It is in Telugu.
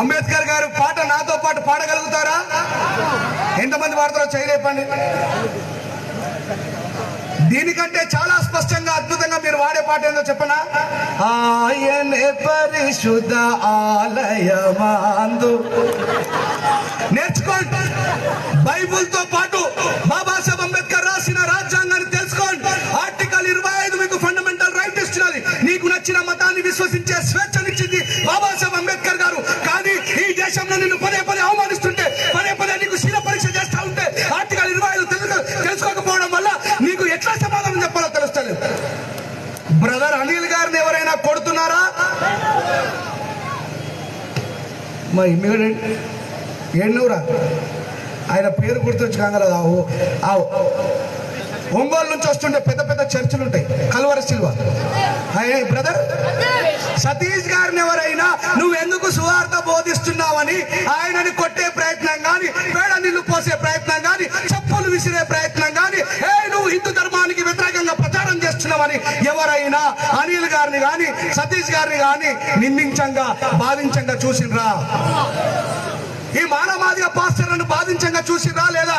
అంబేద్కర్ గారు పాట నాతో పాటు పాడగలుగుతారా? ఎంతమంది పాడతారో చేయలేపండి? దీనికంటే చాలా స్పష్టంగా అద్భుతంగా మీరు వాడే పాట ఏందో చెప్పనా? ఆయనే పరిశుద్ధ ఆలయమాందు. నేర్చుకోండి. బైబుల్తో పాటు బాబాసాహెబ్ అంబేద్కర్ రాసిన రాజ్యాంగాన్ని తెలుసుకోండి. ఆర్టికల్ ఇరవై ఐదు మీకు ఫండమెంటల్ రైట్ ఇస్తున్నది నీకు నచ్చిన మతాన్ని విశ్వసించే స్వేచ్ఛనిచ్చింది బాబా బ్రదర్ అనిల్ గారిని ఎవరైనా కొడుతున్నారా? మా ఇమ్మీడియట్ ఎన్నూరా ఆయన పేరు గుర్తొచ్చి ఆవు ఆవు ఒంగోలు నుంచి వస్తుండే పెద్ద పెద్ద చర్చలు ఉంటాయి. కల్వర సిల్వ బ్రదర్? సతీష్ గారిని ఎవరైనా నువ్వు ఎందుకు సువార్త బోధిస్తున్నావని ఆయనని కొట్టే ప్రయత్నం కానీ పేడ నీళ్ళు పోసే ప్రయత్నం కానీ చెప్పులు విసిరే ప్రయత్నం కానీ ఏ నువ్వు హిందూ ధర్మానికి వ్యతిరేకంగా ప్రచారం చేస్తున్నావని ఎవరైనా అనిల్ గారిని గాని సతీష్ గారిని కానీ నిందించంగా బాధించంగా చూసిండ్రా ఈ మానవాదిగా పాస్టర్లను బాధించంగా చూసిరా లేదా?